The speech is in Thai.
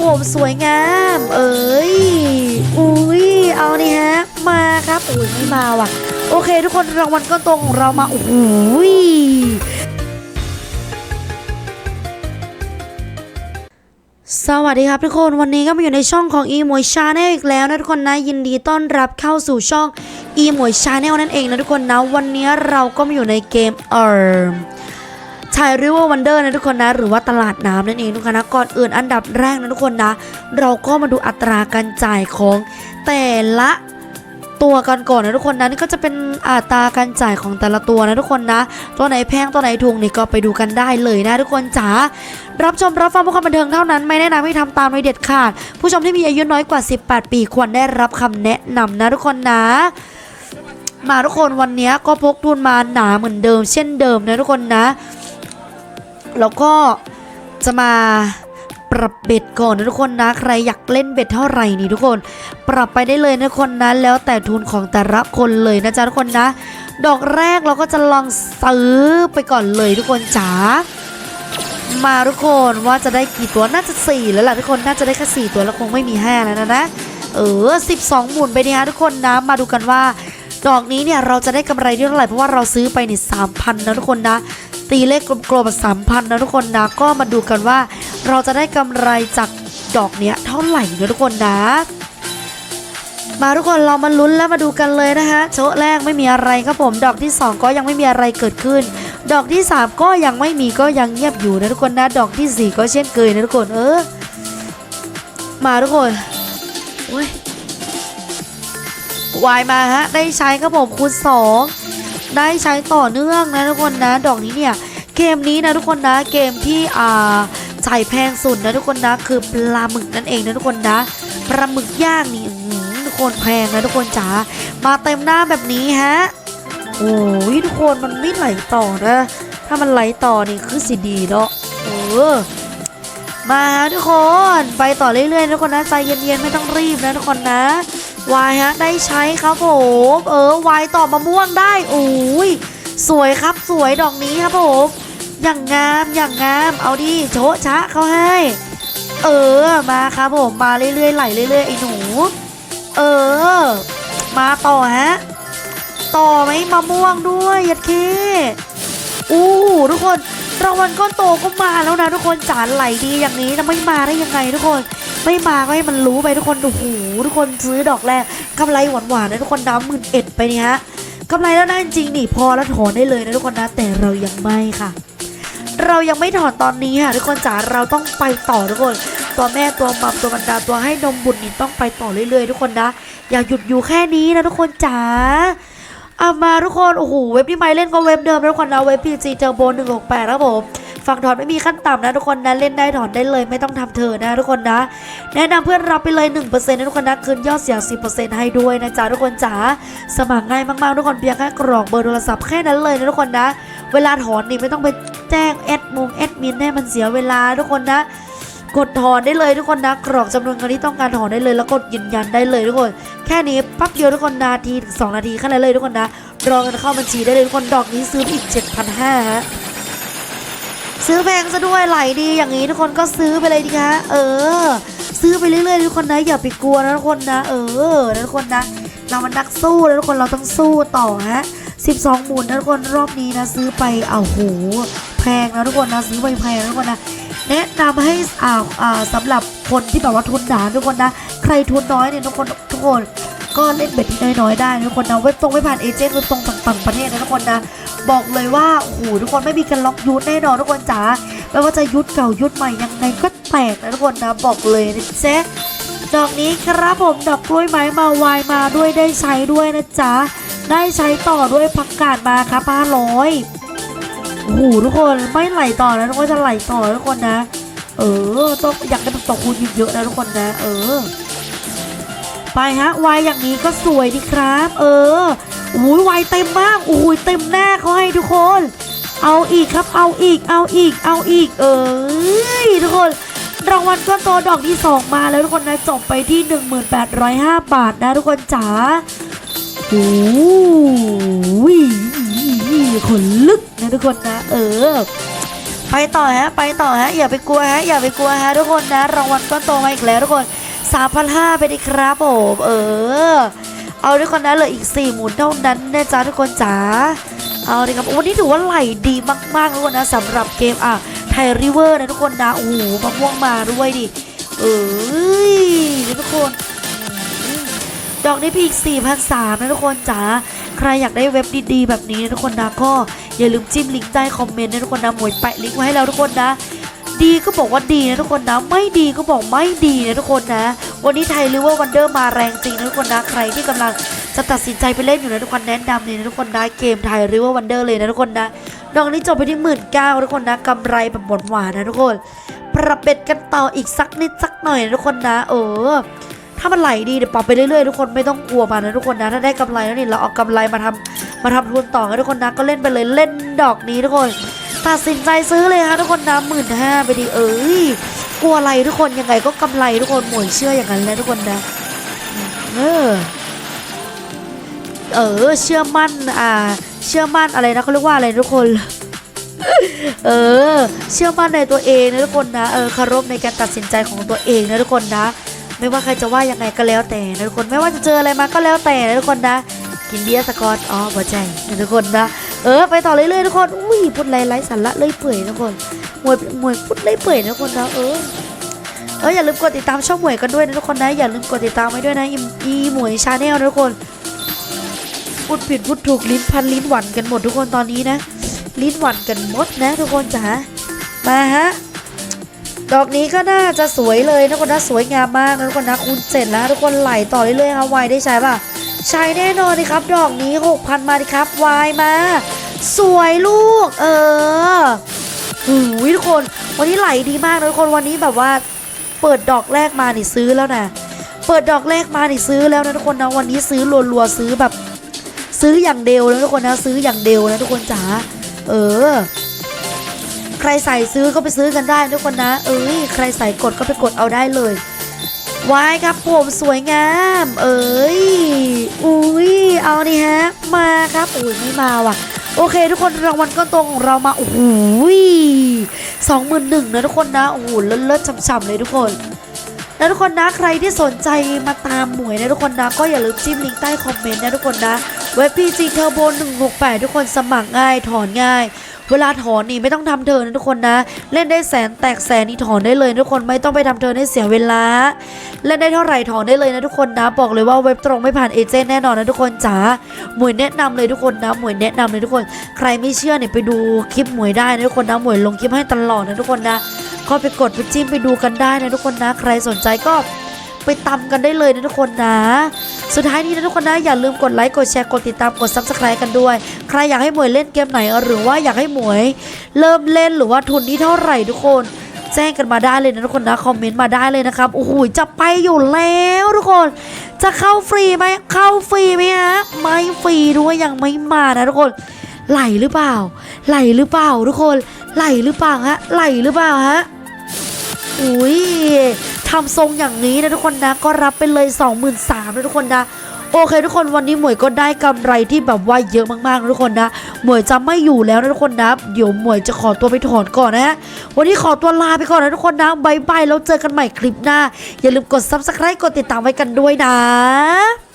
ผมสวยงาม เอ้ยอุ้ยเอานี่ฮะ มาครับอุ้ยไม่มาว่ะ โอเค ทุกคนรางวัลก้อนโตของเรามาโอ้ยสวัสดีครับทุกคนวันนี้ก็มาอยู่ในช่องของ e m o y Channel อีกแล้วนะทุกคนนะยินดีต้อนรับเข้าสู่ช่อง e m o y Channel นั่นเองนะทุกคนนะวันนี้เราก็มาอยู่ในเกมเอ่อ ชายริเวอร์วันเดอร์นะทุกคนนะ หรือว่าตลาดน้ำนั่นเองทุกคนนะก่อนอื่นอันดับแรกนะทุกคนนะ เราก็มาดูอัตราการจ่ายของแต่ละตัวกันก่อนนะทุกคนนะนี่ก็จะเป็นอัตราการจ่ายของแต่ละตัวนะทุกคนนะ ตัวไหนแพงตัวไหนถูกนี่ก็ไปดูกันได้เลยนะทุกคนจ๋ารับชมรับฟังเพื่อความบันเทิงเท่านั้นไม่แนะนำให้ทำตามโดยเด็ดขาด ผู้ชมที่มีอายุน้อยกว่า 18 ปีควรได้รับคำแนะนำนะทุกคนนะมาทุกคนวันนี้ก็พกทุนมาหนาเหมือนเดิม เช่นเดิมนะทุกคนนะ แล้วก็จะมาปรับเบ็ดก่อนนะทุกคนนะ ใครอยากเล่นเบ็ดเท่าไหร่นี่ทุกคน ปรับไปได้เลยนะทุกคนนะแล้วแต่ทุนของแต่ละคนเลยนะจ๊ะทุกคนนะ ดอกแรกเราก็จะลองซื้อไปก่อนเลยทุกคนจ๋ามาทุกคนว่าจะได้กี่ตัวน่าจะ 4 แล้วล่ะทุกคนน่าจะได้แค่4ตัวแล้วคงไม่มี5แล้วนะนะเออ 12 หมุนไปเนี่ยทุกคนนะมาดูกันว่า ดอกนี้เนี่ยเราจะได้กำไรเท่าไหร่เพราะว่าเราซื้อไปเนี่ยสามพันนะทุกคนนะ ตีเลขกลมๆสามพันนะทุกคนนะ ก็มาดูกันว่า เราจะได้กำไรจากดอกเนี้ยเท่าไหร่นะทุกคนนะมาทุกคนเรามาลุ้นแล้วมาดูกันเลยนะฮะโชะแรกไม่มีอะไรครับผมดอกที่ 2 ก็ยังไม่มีอะไรเกิดขึ้น ดอกที่ 3 ก็ยังไม่มีก็ยังเงียบอยู่นะทุกคนนะ ดอกทีสี่4 ก็เช่นเคยนะทุกคนเออ มาทุกคนโอ้ยวายมาฮะได้ใช้ครับผมคูณ2 ได้ใช้ต่อเนื่องนะทุกคนนะ ดอกนี้เนี่ย เกมนี้นะทุกคนนะ เกมที่อ่าจ่ายแพงสุดนะทุกคนนะ คือปลาหมึกนั่นเองนะทุกคนนะ ปลาหมึกย่างนี่อื้อหือทุกคนแพงนะทุกคนจ๋า มาเต็มหน้าแบบนี้ฮะ โอ้ยทุกคนมันไม่ไหลต่อนะ ถ้ามันไหลต่อนี่คือสิดีเนาะเออมาทุกคน ไปต่อเรื่อยๆนะทุกคนนะใจเย็นๆไม่ต้องรีบนะทุกคนนะ วายฮะได้ใช้ครับผมเออวายต่อมะม่วงได้โอ้ยสวยครับสวยดอกนี้ครับผมอย่างงามอย่างงาม เอาดิโชะชะเขาให้ เออมาครับผมมาเรื่อยๆไหลเรื่อยๆไอ้หนู เออ มาต่อฮะต่อไหมมะม่วงด้วยยัดเคอู้ทุกคนรางวัลก้อนโตก็มาแล้วนะทุกคนจานไหลดีอย่างนี้จะไม่มาได้ยังไงทุกคน ไม่มาก็ให้มันรู้ไปทุกคนโอ้โหทุกคนซื้อดอกแรกกำไรหวานๆนะทุกคนน้ำหมื่นเอ็ดไปเนี่ยฮะกำไรแล้วนะจริงๆนี่พอแล้วถอนได้เลยนะทุกคนนะ แต่เรายังไม่ค่ะ เรายังไม่ถอนตอนนี้ค่ะทุกคนจ๋าเราต้องไปต่อทุกคนตัวแม่ตัวมัมตัวบรรดาตัวให้นมบุตรนี่ต้องไปต่อเรื่อยๆ ทุกคนนะ อย่าหยุดอยู่แค่นี้นะทุกคนจ๋าเอามาทุกคนโอ้โหเว็บที่ไม่เล่นก็เว็บเดิมนะทุกคนนะเว็บ PG Turbo 168ครับผม ฝั่งถอนไม่มีขั้นต่ำนะทุกคนนะเล่นได้ถอนได้เลย ไม่ต้องทำเธอนะทุกคนนะ แนะนำเพื่อนรับไปเลย 1%นะทุกคนนะคืนยอดเสียง 10%ให้ด้วยนะจ๊ะทุกคนจ๋าสมัครง่ายมากๆทุกคนเพียงแค่กรอกเบอร์โทรศัพท์แค่นั้นเลยนะทุกคนนะ เวลาถอนนี่ไม่ต้องไปแจ้งแอดมงแอดมินให้มันเสียเวลาทุกคนนะกดถอนได้เลยทุกคนนะกรอกจำนวนเงินที่ต้องการถอนได้เลย แล้วกดยืนยันได้เลยทุกคน แค่นี้ปั๊บเดียวทุกคนนาทีถึงสองนาทีแค่นั้นเลยทุกคนนะรอกันเข้าบัญชีได้เลยทุกคนดอกนี้ซื้ออีก7,500ฮะ ซื้อแพงซะด้วยไหลดีอย่างนี้ทุกคนก็ซื้อไปเลยดีคะเออ ซื้อไปเรื่อยๆทุกคนนะอย่าไปกลัวนะทุกคนนะ เออนะทุกคนนะ เรามันนักสู้นะทุกคนเราต้องสู้ต่อฮะ12หมุนนะทุกคนรอบนี้นะซื้อไปเอาโหแพงนะทุกคนนะซื้อไปแพงนะทุกคนนะแนะนำให้อ่าอ่าสำหรับคนที่แบบว่าทุนหนาทุกคนนะ ใครทุนน้อยเนี่ยทุกคนทุกคนก็เล่นเบ็ดที่น้อยๆได้ทุกคนนะเว็บตรงไม่ผ่านเอเจนต์เว็บตรงต่างๆประเทศนะทุกคนนะ บอกเลยว่าโอ้โหทุกคนไม่มีการล็อกยูทธแน่นอนทุกคนจ๋าไม่ว่าจะยุทธเก่ายุทธใหม่ยังไงก็แตกนะทุกคนนะบอกเลยนะเจ๊ดอกนี้ครับผมดอกกล้วยไม้มาวายมาด้วยได้ใช้ด้วยนะจ๊ะได้ใช้ต่อด้วยผักกาดมาครับห้าร้อยโอ้โหทุกคนไม่ไหลต่อนะทุกคนจะไหลต่อทุกคนนะ เออต้องอยากได้แบบต่อคูณเยอะๆนะทุกคนนะ เออ ไปฮะวายอย่างนี้ก็สวยดีครับ เออ โอ้ยไวเต็มมากโอ้ยเต็มหน้าเขาให้ทุกคน เอาอีกครับเอาอีกเอาอีกเอาอีก เอ้ยทุกคนรางวัลก้อนโตดอกที่สองมาแล้วทุกคนนะจบไปที่ 1805 บาทนะทุกคนจ๋าโอ้ยขนลึกนะทุกคนนะ เออ ไปต่อฮะ ไปต่อฮะ อย่าไปกลัวฮะ อย่าไปกลัวฮะทุกคนนะ รางวัลก้อนโตมาอีกแล้วทุกคน 3,500ไปดิครับผม เออ เอาทุกคนนะเหลืออีก 4 หมุนเท่านั้นนะจ๊ะทุกคนจ๋าเอาเลยครับวันนี้ถือว่าไหลดีมากๆทุกคนนะสำหรับเกมอะไทยริเวอร์นะทุกคนนะโอ้โหมะม่วงมาด้วยดิเอ้ยทุกคนดอกนี้พี่อีก4,300นะทุกคนจ๋าใครอยากได้เว็บดีๆแบบนี้นะทุกคนนะก็อย่าลืมจิ้มลิงก์ใต้คอมเมนต์นะทุกคนนะหมวยแปะลิงก์ไว้ให้เราทุกคนนะ ดีก็บอกว่าดีนะทุกคนนะ ไม่ดีก็บอกไม่ดีนะทุกคนนะ วันนี้ไทยริเวอร์วันเดอร์มาแรงจริงนะทุกคนนะใครที่กำลังจะตัดสินใจไปเล่นอยู่นะทุกคนแนะนำเลยนะทุกคนนะเกมไทยริเวอร์วันเดอร์เลยนะทุกคนนะดอกนี้จบไปที่หมื่นเก้าทุกคนนะกำไรแบบหวานนะทุกคนปรับเบ็ดกันต่ออีกสักนิดสักหน่อยนะทุกคนนะเออถ้ามันไหลดีเดี๋ยวปรับไปเรื่อยๆทุกคนไม่ต้องกลัวมันนะทุกคนนะถ้าได้กำไรแล้วนี่เราเอากำไรมาทำมาทำทุนต่อกันทุกคนนะก็เล่นไปเลยเล่นดอกนี้ทุกคน ตัดสินใจซื้อเลยฮะทุกคนนะหมื่นห้าไปดิเอ้ย กลัวอะไรทุกคนยังไงก็กำไรทุกคนหมวยเชื่ออย่างนั้นแหละทุกคนนะเออเออเชื่อมั่นอ่าเชื่อมั่นอะไรนะเขาเรียกว่าอะไรทุกคน เออ เชื่อมั่นในตัวเองนะทุกคนนะเออเคารพในการตัดสินใจของตัวเองนะทุกคนนะ ไม่ว่าใครจะว่ายังไงก็แล้วแต่นะทุกคนไม่ว่าจะเจออะไรมาก็แล้วแต่นะทุกคนนะกินเบียร์สกอตอ๋อพอใจนะทุกคนนะเออไปต่อเรื่อยๆทุกคนอุ้ยพูดไรไร้สาระเลยเปื่อยทุกคน มวยมวยพูดเลยเปื่อยนะทุกคนนะเออเอออย่าลืมกดติดตามช่องหมวยกันด้วยนะทุกคนนะอย่าลืมกดติดตามไว้ด้วยนะอีหมวยชาแนลนะทุกคนพูดผิดพูดถูกลิ้นพันลิ้นหวันกันหมดทุกคนตอนนี้นะ ลิ้นหวันกันหมดนะ ทุกคนจ๋ามาฮะดอกนี้ก็น่าจะสวยเลยนะทุกคนนะสวยงามมากนะทุกคนนะคูณเจ็ดแล้วทุกคนไหลต่อเรื่อยๆครับวายได้ใช้ป่ะใช้แน่นอนดิครับ ดอกนี้6,000มาดิครับวายมา สวยลูก เออ หูยทุกคน วันนี้ไหลดีมากนะทุกคนวันนี้แบบว่า เปิดดอกแรกมานี่ซื้อแล้วนะเปิดดอกแรกมานี่ซื้อแล้วนะทุกคนนะวันนี้ซื้อรัวๆซื้อแบบ ซื้ออย่างเดียวนะทุกคนนะซื้ออย่างเดียวนะทุกคนจ๋าเออ ใครใส่ซื้อก็ไปซื้อกันได้ทุกคนนะ เอ้ยใครใส่กดก็ไปกดเอาได้เลยวายครับผมสวยงาม เอ้ยอุ้ยเอาดิฮะ มาครับอุ้ยไม่มาว่ะ โอเค ทุกคนรางวัลก้อนโตของเรามาโอ้โหสองหมื่นหนึ่งนะทุกคนนะ โอ้โหเลิศๆช่ำๆเลยทุกคนแล้วทุกคนนะใครที่สนใจมาตามหมวยนะทุกคนนะ ก็อย่าลืมจิ้มลิงก์ใต้คอมเมนต์นะทุกคนนะ เว็บ PG Turbo 168 ทุกคนสมัครง่ายถอนง่าย เวลาถอนนี่ไม่ต้องทำเทิร์นนะทุกคนนะ เล่นได้แสนแตกแสนนี่ถอนได้เลยทุกคนไม่ต้องไปทำเทิร์นให้เสียเวลา เล่นได้เท่าไหร่ถอนได้เลยนะทุกคนนะ บอกเลยว่าเว็บตรงไม่ผ่านเอเจนต์แน่นอนนะทุกคนจ๋าหมวยแนะนำเลยทุกคนนะหมวยแนะนำเลยทุกคน ใครไม่เชื่อเนี่ยไปดูคลิปหมวยได้นะทุกคนนะหมวยลงคลิปให้ตลอดนะทุกคนนะก็ไปกดไปจิ้มไปดูกันได้นะทุกคนนะ ใครสนใจก็ไปตำกันได้เลยนะทุกคนนะ สุดท้ายนี้นะทุกคนนะอย่าลืมกดไลค์กดแชร์กดติดตามกด subscribe กันด้วย ใครอยากให้หมวยเล่นเกมไหน หรือว่าอยากให้หมวย เริ่มเล่นหรือว่าทุนที่เท่าไหร่ทุกคนแจ้งกันมาได้เลยนะทุกคนนะคอมเมนต์มาได้เลยนะครับโอ้โหจะไปอยู่แล้วทุกคน จะเข้าฟรีไหมเข้าฟรีไหมฮะไม่ฟรีด้วยยังไม่มานะทุกคนไหลหรือเปล่า ไหลหรือเปล่าทุกคนไหลหรือเปล่าฮะไหลหรือเปล่าฮะอุ้ย ทำทรงอย่างนี้นะทุกคนนะ ก็รับไปเลย 23,000นะทุกคนนะโอเคทุกคนวันนี้หมวยก็ได้กำไรที่แบบว่าเยอะมากๆนะทุกคนนะหมวยจะไม่อยู่แล้วนะทุกคนนะเดี๋ยวหมวยจะขอตัวไปถอนก่อนนะฮะวันนี้ขอตัวลาไปก่อนนะทุกคนนะบายบายแล้วเจอกันใหม่คลิปหน้า อย่าลืมกด subscribe กดติดตามไว้กันด้วยนะ